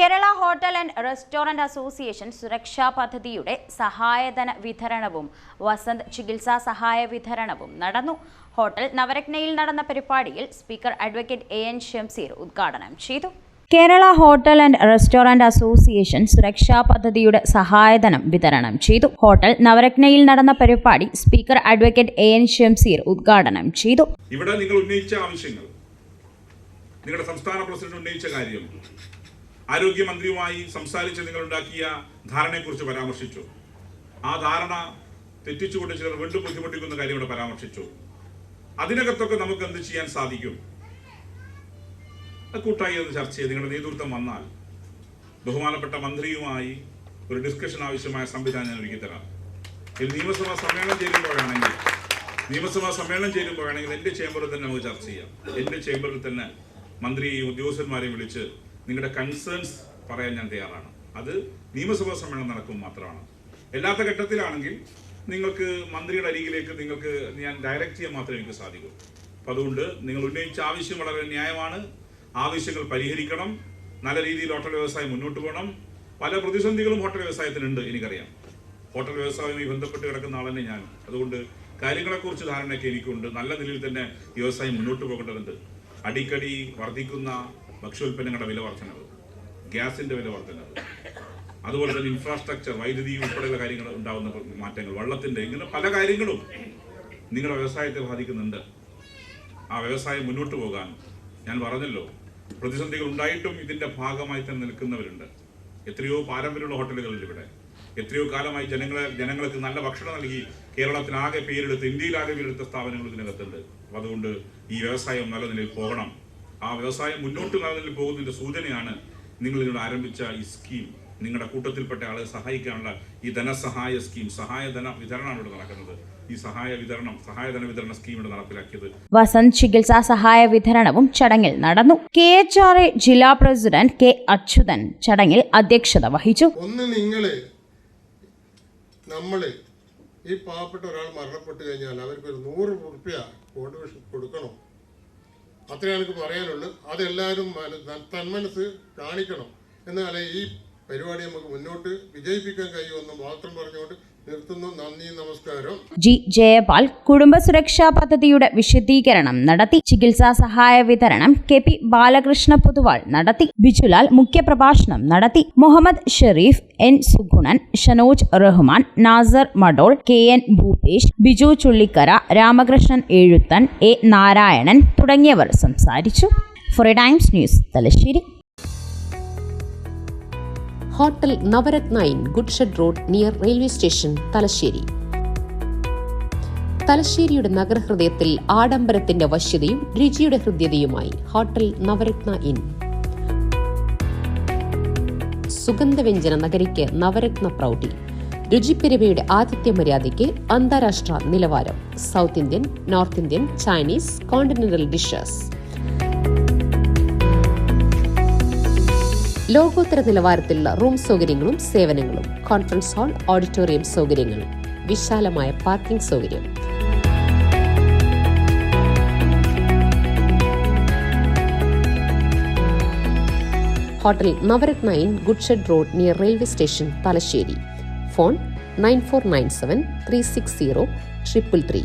Kerala hotel and restaurant association സുരക്ഷാ പദ്ധതിയുടെ സഹായധന വിതരണവും വസന്ത് ചികിത്സാ സഹായ വിതരണവും നടന്നു. ഹോട്ടൽ നവരത്നയിൽ നടന്ന പരിപാടിയിൽ speaker advocate A N Shamseer ഉദ്ഘാടനം ചെയ്തു. Kerala hotel and restaurant association സുരക്ഷാ പദ്ധതിയുടെ സഹായധനം വിതരണം ചെയ്തു. ഹോട്ടൽ നവരത്നയിൽ നടന്ന പരിപാടി speaker advocate A N Shamseer ഉദ്ഘാടനം ചെയ്തു. ഇവിടെ നിങ്ങൾ ഉന്നയിച്ച ആവശ്യങ്ങൾ നിങ്ങളുടെ സംസ്ഥാന പ്രസിഡന്റ് ഉന്നയിച്ച കാര്യം ആരോഗ്യമന്ത്രിയുമായി സംസാരിച്ച് നിങ്ങൾ ഉണ്ടാക്കിയ ധാരണയെക്കുറിച്ച് പരാമർശിച്ചു. ആ ധാരണ തെറ്റിച്ചുകൊണ്ട് ചിലർ വീണ്ടും ബുദ്ധിമുട്ടിക്കുന്ന കാര്യം ഇവിടെ പരാമർശിച്ചു. അതിനകത്തൊക്കെ നമുക്ക് എന്ത് ചെയ്യാൻ സാധിക്കും? കൂട്ടായി അത് ചർച്ച ചെയ്ത് നിങ്ങളുടെ നേതൃത്വം വന്നാൽ ബഹുമാനപ്പെട്ട മന്ത്രിയുമായി ഒരു ഡിസ്കഷൻ ആവശ്യമായ സംവിധാനം ഞാൻ ഒരുക്കി തരാം. ഇതിൽ നിയമസഭാ സമ്മേളനം ചേരുമ്പോഴാണെങ്കിൽ നിയമസഭാ സമ്മേളനം ചേരുമ്പോഴാണെങ്കിൽ എന്റെ ചേംബറിൽ തന്നെ നമുക്ക് ചർച്ച ചെയ്യാം. എന്റെ ചേംബറിൽ തന്നെ മന്ത്രിയെയും ഉദ്യോഗസ്ഥന്മാരെയും വിളിച്ച് നിങ്ങളുടെ കൺസേൺസ് പറയാൻ ഞാൻ തയ്യാറാണ്. അത് നിയമസഭാ സമ്മേളനം നടക്കും മാത്രമാണ്. അല്ലാത്ത ഘട്ടത്തിലാണെങ്കിൽ നിങ്ങൾക്ക് മന്ത്രിയുടെ അരികിലേക്ക് നിങ്ങൾക്ക് ഞാൻ ഡയറക്റ്റ് ചെയ്യാൻ മാത്രമേ എനിക്ക് സാധിക്കൂ. അപ്പം അതുകൊണ്ട് നിങ്ങൾ ഉന്നയിച്ച ആവശ്യം വളരെ ന്യായമാണ്. ആവശ്യങ്ങൾ പരിഹരിക്കണം. നല്ല രീതിയിൽ ഹോട്ടൽ വ്യവസായം മുന്നോട്ട് പോകണം. പല പ്രതിസന്ധികളും ഹോട്ടൽ വ്യവസായത്തിനുണ്ട് എനിക്കറിയാം. ഹോട്ടൽ വ്യവസായവുമായി ബന്ധപ്പെട്ട് കിടക്കുന്ന ആൾ തന്നെ ഞാൻ. അതുകൊണ്ട് കാര്യങ്ങളെക്കുറിച്ച് ധാരണയൊക്കെ എനിക്കുണ്ട്. നല്ല നിലയിൽ തന്നെ വ്യവസായം മുന്നോട്ട് പോകേണ്ടതുണ്ട്. അടിക്കടി വർദ്ധിക്കുന്ന ഭക്ഷ്യോൽപ്പന്നങ്ങളുടെ വില വർധനവ് ഗ്യാസിന്റെ വില വർധനവ് അതുപോലെ തന്നെ ഇൻഫ്രാസ്ട്രക്ചർ വൈദ്യുതി ഉൾപ്പെടെയുള്ള കാര്യങ്ങൾ ഉണ്ടാകുന്ന മാറ്റങ്ങൾ വള്ളത്തിന്റെ ഇങ്ങനെ പല കാര്യങ്ങളും നിങ്ങളുടെ വ്യവസായത്തെ ബാധിക്കുന്നുണ്ട്. ആ വ്യവസായം മുന്നോട്ട് പോകാൻ ഞാൻ പറഞ്ഞല്ലോ പ്രതിസന്ധികൾ ഉണ്ടായിട്ടും ഇതിന്റെ ഭാഗമായി തന്നെ നിൽക്കുന്നവരുണ്ട്. എത്രയോ പാരമ്പര്യമുള്ള ഹോട്ടലുകളുണ്ട് ഇവിടെ. എത്രയോ കാലമായി ജനങ്ങളെ ജനങ്ങൾക്ക് നല്ല ഭക്ഷണം നൽകി കേരളത്തിനാകെ പേരെടുത്ത് ഇന്ത്യയിലാകെ പേരെടുത്ത സ്ഥാപനങ്ങൾ ഇതിനകത്തുണ്ട്. അതുകൊണ്ട് ഈ വ്യവസായം നല്ല നിലയിൽ പോകണം. ആ വ്യവസായം മുന്നോട്ട് കാലത്തിൽ പോകുന്നതിന്റെ പോകുന്നതിന്റെ സൂചനയാണ് നിങ്ങൾ ഇതിനോട് ആരംഭിച്ച ഈ സ്കീം. നിങ്ങളുടെ കൂട്ടത്തിൽപ്പെട്ട ആളെ സഹായിക്കാനുള്ള ഈ ധനസഹായ സ്കീം സഹായധന വിതരണമാണ് ഇവിടെ നടക്കുന്നത്. ഈ സഹായ വിതരണം സഹായധന വിതരണ സ്കീം ഇവിടെ നടപ്പിലാക്കിയത് വസന്ത് ചികിത്സാ സഹായ വിതരണവും ചടങ്ങിൽ നടന്നു. കെ എച്ച് ആർ എ ജില്ലാ പ്രസിഡന്റ് കെ അച്യുതൻ ചടങ്ങിൽ അധ്യക്ഷത വഹിച്ചു. ഒന്ന് നിങ്ങൾ നമ്മൾ ഈ പാവപ്പെട്ട ഒരാൾ മരണപ്പെട്ടു കഴിഞ്ഞാൽ അവർക്ക് ഒരു നൂറ് റുപ്യ കോൺട്രിബ്യൂഷൻ കൊടുക്കണം. അത്രേ എനിക്ക് പറയാനുള്ളൂ. അതെല്ലാവരും മന- തന്മനസ് കാണിക്കണം. എന്നാലേ ഈ പരിപാടി നമുക്ക് മുന്നോട്ട് വിജയിപ്പിക്കാൻ കഴിയുമെന്ന് മാത്രം പറഞ്ഞുകൊണ്ട് നിർത്തുന്നു. നന്ദി നമസ്കാരം. ജി ജയപാൽ കുടുംബസുരക്ഷാ പദ്ധതിയുടെ വിശദീകരണം നടത്തി. ചികിത്സാ സഹായ വിതരണം കെ പി ബാലകൃഷ്ണ പൊതുവാൾ നടത്തി. ബിജുലാൽ മുഖ്യപ്രഭാഷണം നടത്തി. Muhammad Sharif N Sugunan Shanoj Rahman Nasar Madol K N Bhupesh Biju Chullikkara Ramakrishnan Ezhuthan A Narayanan തുടങ്ങിയവർ സംസാരിച്ചു. Four times news Thalassery. Hotel Navaratna inn goods shed road near railway station Thalassery. തലശ്ശേരിയുടെ നഗരഹൃദയത്തിൽ ആഡംബരത്തിന്റെ വശ്യതയും രുചിയുടെ ഹൃദ്യതയുമായി hotel Navaratna inn സുഗന്ധവ്യഞ്ജന നഗരിക്ക് നവരത്ന പ്രൗഢി. രുചിപ്പെരുമയുടെ ആതിഥ്യ മര്യാദയ്ക്ക് അന്താരാഷ്ട്ര നിലവാരം. South Indian north Indian Chinese continental dishes. ലോകോത്തര നിലവാരത്തിലുള്ള റൂം സൗകര്യങ്ങളും സേവനങ്ങളും കോൺഫറൻസ് ഹാൾ ഓഡിറ്റോറിയം സൗകര്യങ്ങൾ വിശാലമായ പാർക്കിംഗ് സൗകര്യം hotel Navaratna inn goods shed road near railway station Thalassery phone nine four nine seven three six zero triple three